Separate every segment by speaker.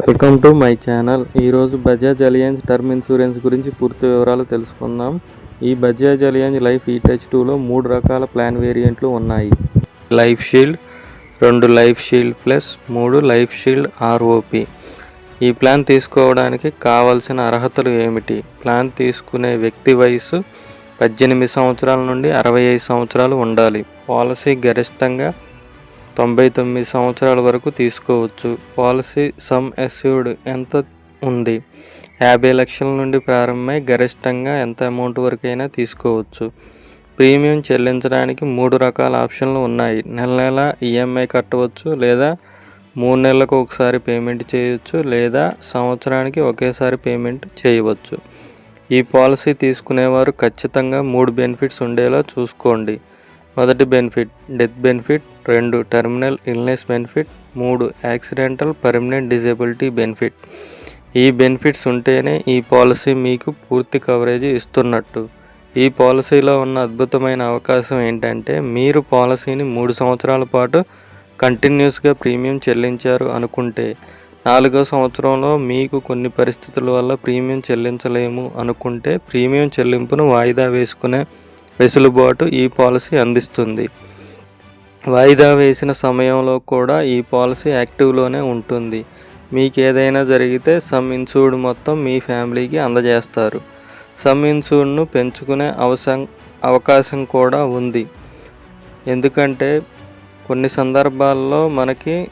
Speaker 1: Welcome to my channel ఈరోజు Bajaj alliance term insurance గురించి పూర్తి వివరాలు తెలుసుకుందాం. ఈ బజాజ్ అలియన్స్ లైఫ్ ఈ టచ్ టూలో మూడు రకాల ప్లాన్ వేరియంట్లు ఉన్నాయి. లైఫ్ షీల్డ్ రెండు లైఫ్ షీల్డ్ ప్లస్ మూడు లైఫ్ షీల్డ్ ఆర్ఓపి ఈ ప్లాన్ తీసుకోవడానికి కావాల్సిన అర్హతలు ఏమిటి? ప్లాన్ తీసుకునే వ్యక్తి వయసు పద్దెనిమిది సంవత్సరాల నుండి అరవై ఐదు సంవత్సరాలు ఉండాలి. పాలసీ గరిష్టంగా తొంభై తొమ్మిది సంవత్సరాల వరకు తీసుకోవచ్చు. పాలసీ సమ్ అస్యూర్డ్ ఎంత ఉంది? యాభై లక్షల నుండి ప్రారంభమై గరిష్టంగా ఎంత అమౌంట్ వరకైనా తీసుకోవచ్చు. ప్రీమియం చెల్లించడానికి మూడు రకాల ఆప్షన్లు ఉన్నాయి. నెల నెల ఈఎంఐ కట్టవచ్చు లేదా మూడు నెలలకు ఒకసారి పేమెంట్ చేయవచ్చు లేదా సంవత్సరానికి ఒకేసారి పేమెంట్ చేయవచ్చు. ఈ పాలసీ తీసుకునేవారు ఖచ్చితంగా మూడు బెనిఫిట్స్ ఉండేలా చూసుకోండి. మొదటి బెనిఫిట్ డెత్ బెనిఫిట్ రెండు టెర్మినల్ ఇల్నెస్ బెనిఫిట్ మూడు యాక్సిడెంటల్ పర్మనెంట్ డిజేబిలిటీ బెనిఫిట్ ఈ బెనిఫిట్స్ ఉంటేనే ఈ పాలసీ మీకు పూర్తి కవరేజ్ ఇస్తున్నట్టు. ఈ పాలసీలో ఉన్న అద్భుతమైన అవకాశం ఏంటంటే మీరు పాలసీని మూడు సంవత్సరాల పాటు కంటిన్యూస్గా ప్రీమియం చెల్లించారు అనుకుంటే నాలుగో సంవత్సరంలో మీకు కొన్ని పరిస్థితుల వల్ల ప్రీమియం చెల్లించలేము అనుకుంటే ప్రీమియం చెల్లింపును వాయిదా వేసుకునే వెసులుబాటు ఈ పాలసీ అందిస్తుంది. వాయిదా వేసిన సమయంలో కూడా ఈ పాలసీ యాక్టివ్లోనే ఉంటుంది. మీకు ఏదైనా జరిగితే సమ్ ఇన్సూర్డ్ మొత్తం మీ ఫ్యామిలీకి అందజేస్తారు. సమ్ ఇన్సూర్డ్ను పెంచుకునే అవసరం అవకాశం కూడా ఉంది. ఎందుకంటే కొన్ని సందర్భాల్లో మనకి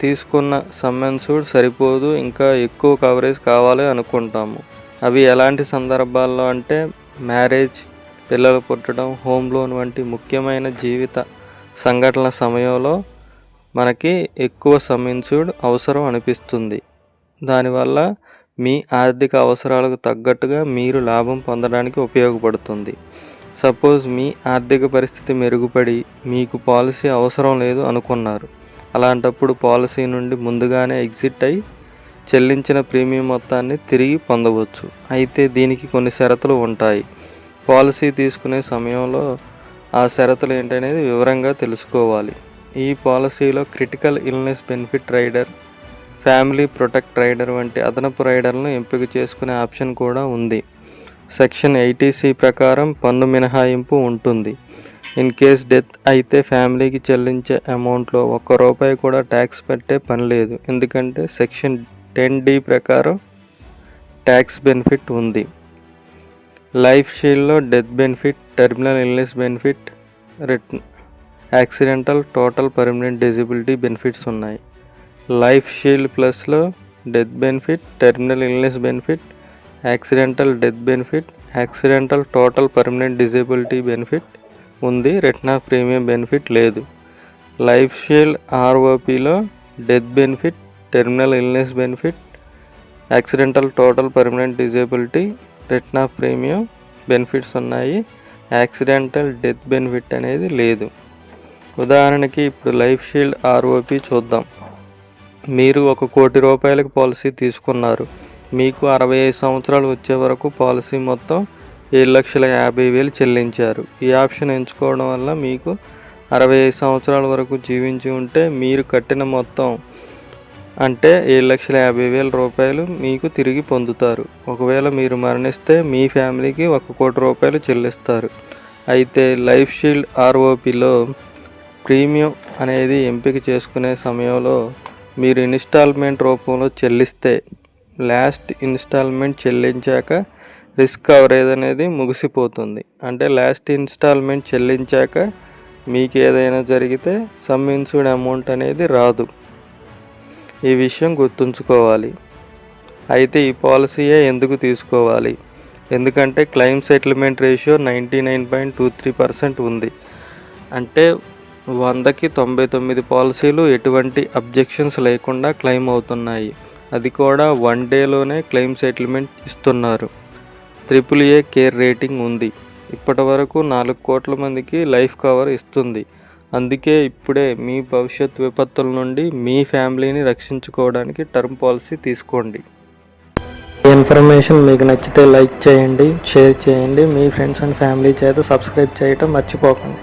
Speaker 1: తీసుకున్న సమ్ ఇన్సూర్డ్ సరిపోదు ఇంకా ఎక్కువ కవరేజ్ కావాలి అనుకుంటాము. అవి ఎలాంటి సందర్భాల్లో అంటే మ్యారేజ్ పిల్లలు పుట్టడం హోమ్ లోన్ వంటి ముఖ్యమైన జీవిత సంఘటనల సమయంలో మనకి ఎక్కువ సమ్ ఇన్సూర్డ్ అవసరం అనిపిస్తుంది. దానివల్ల మీ ఆర్థిక అవసరాలకు తగ్గట్టుగా మీరు లాభం పొందడానికి ఉపయోగపడుతుంది. సపోజ్ మీ ఆర్థిక పరిస్థితి మెరుగుపడి మీకు పాలసీ అవసరం లేదు అనుకున్నారు. అలాంటప్పుడు పాలసీ నుండి ముందుగానే ఎగ్జిట్ అయి చెల్లించిన ప్రీమియం మొత్తాన్ని తిరిగి పొందవచ్చు. అయితే దీనికి కొన్ని షరతులు ఉంటాయి. పాలసీ తీసుకునే సమయంలో ఆ షరతులు ఏంటనేది వివరంగా తెలుసుకోవాలి. ఈ పాలసీలో critical illness benefit rider family protect rider వంటి అదనపు రైడర్లను ఎంపిక చేసుకునే ఆప్షన్ కూడా ఉంది. సెక్షన్ ఎయిటీసీ ప్రకారం పన్ను మినహాయింపు ఉంటుంది. ఇన్ కేస్ డెత్ అయితే ఫ్యామిలీకి చెల్లించే అమౌంట్లో ఒక్క రూపాయి కూడా ట్యాక్స్ పెట్టే పని లేదు. ఎందుకంటే సెక్షన్ టెన్ డి ప్రకారం ట్యాక్స్ బెనిఫిట్ ఉంది. Life షీల్డ్లో death benefit terminal illness benefit return accidental total permanent disability benefits ఉన్నాయి. లైఫ్ షీల్డ్ ప్లస్లో death benefit terminal illness benefit accidental death benefit accidental total permanent disability benefit ఉంది retina premium benefit లేదు. Life shield ఆర్ఓపిలో death benefit terminal illness benefit accidental total permanent disability return premium benefits ఉన్నాయి. Accidental death benefit అనేది లేదు. ఉదాహరణకి ఇప్పుడు life shield ROP చూద్దాం. మీరు ఒక కోటి రూపాయలకు పాలసీ తీసుకున్నారు. మీకు అరవై ఐదు సంవత్సరాలు వచ్చే వరకు పాలసీ మొత్తం ఏడు లక్షల యాభై వేలు చెల్లించారు. ఈ ఆప్షన్ ఎంచుకోవడం వల్ల మీకు అరవై ఐదు సంవత్సరాల వరకు జీవించి ఉంటే మీరు కట్టిన మొత్తం అంటే ఏడు లక్షల యాభై వేల రూపాయలు మీకు తిరిగి పొందుతారు. ఒకవేళ మీరు మరణిస్తే మీ ఫ్యామిలీకి ఒక కోటి రూపాయలు చెల్లిస్తారు. అయితే లైఫ్ షీల్డ్ ఆర్ఓపిలో ప్రీమియం అనేది ఎంపిక చేసుకునే సమయంలో మీరు ఇన్స్టాల్మెంట్ రూపంలో చెల్లిస్తే లాస్ట్ ఇన్స్టాల్మెంట్ చెల్లించాక రిస్క్ కవరేజ్ అనేది ముగిసిపోతుంది. అంటే లాస్ట్ ఇన్స్టాల్మెంట్ చెల్లించాక మీకు ఏదైనా జరిగితే సమ్ ఇన్సూర్డ్ అమౌంట్ అనేది రాదు. ఈ విషయం గుర్తుంచుకోవాలి. అయితే ఈ పాలసీయే ఎందుకు తీసుకోవాలి? ఎందుకంటే claim settlement ratio ninety nine point two three percent ఉంది. అంటే వందకి తొంభై తొమ్మిది పాలసీలు ఎటువంటి అబ్జెక్షన్స్ లేకుండా క్లెయిమ్ అవుతున్నాయి. అది కూడా వన్ డేలోనే క్లెయిమ్ సెటిల్మెంట్ ఇస్తున్నారు. త్రిపుల్ ఏ కేర్ రేటింగ్ ఉంది. ఇప్పటి వరకు నాలుగు కోట్ల మందికి లైఫ్ కవర్ ఇస్తుంది. అందుకే ఇప్పుడే మీ భవిష్యత్ విపత్తుల నుండి మీ ఫ్యామిలీని రక్షించుకోవడానికి టర్మ్ పాలసీ తీసుకోండి. ఇన్ఫర్మేషన్ మీకు నచ్చితే లైక్ చేయండి షేర్ చేయండి. మీ ఫ్రెండ్స్ అండ్ ఫ్యామిలీ చేత సబ్స్క్రైబ్ చేయటం మర్చిపోకండి.